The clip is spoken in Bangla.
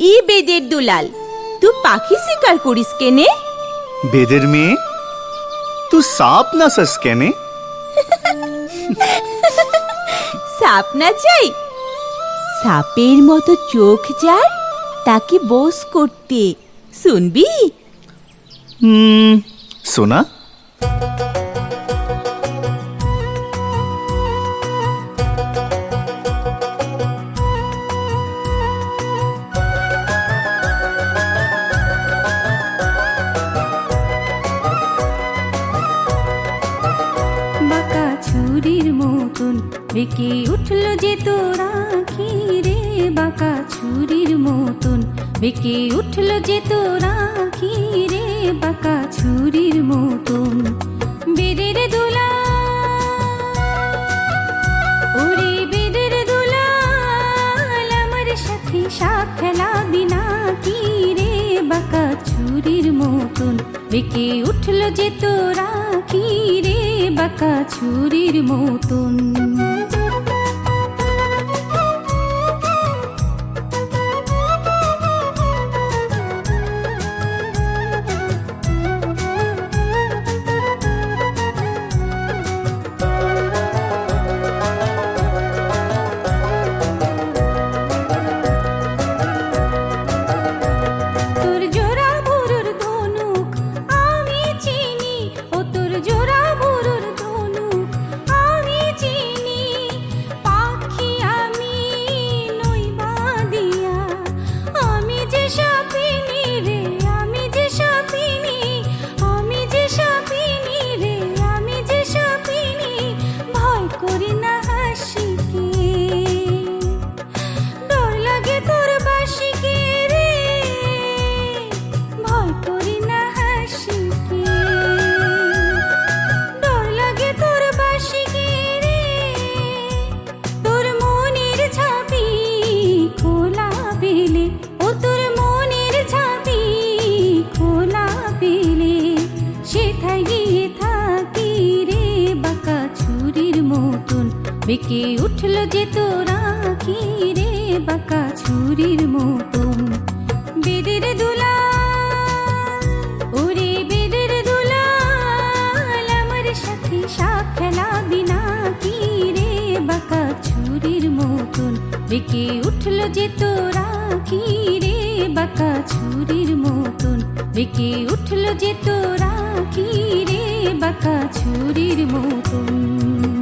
ই বেদের দুলাল তুই পাখি শিকার করিস কেনে? বেদের মেয়ে? সাপ না সস কেনে? সাপ না চাই সাপের মতো চোখ যার তাকে বোস করতে। শুনবি? হুম সোনা মতন বেঁকে উঠল যে তোরা রে, বাঁকা ছুরির মতন। বেঁকে উঠল যে তোরা রে, বাঁকা ছুরির মতন। বেদের দোলা, ওরে বেদের দোলা আমার সাথে সাপ বেঁকে উঠল যে তোরা কি রে বাঁকা ছুরির মতন? বেঁকে উঠল যে তোরা কি রে বাঁকা ছুরির মতন? বেদের দুলা, ওরে বেদের দুলাল আমার সাথে সাপ খেলা বিনা কি রে বাঁকা ছুরির মতন? বেঁকে উঠল যে তোরা কি রে বাঁকা ছুরির মতন? বেঁকে উঠল যে তোরা কি রে বাঁকা ছুরির মতন?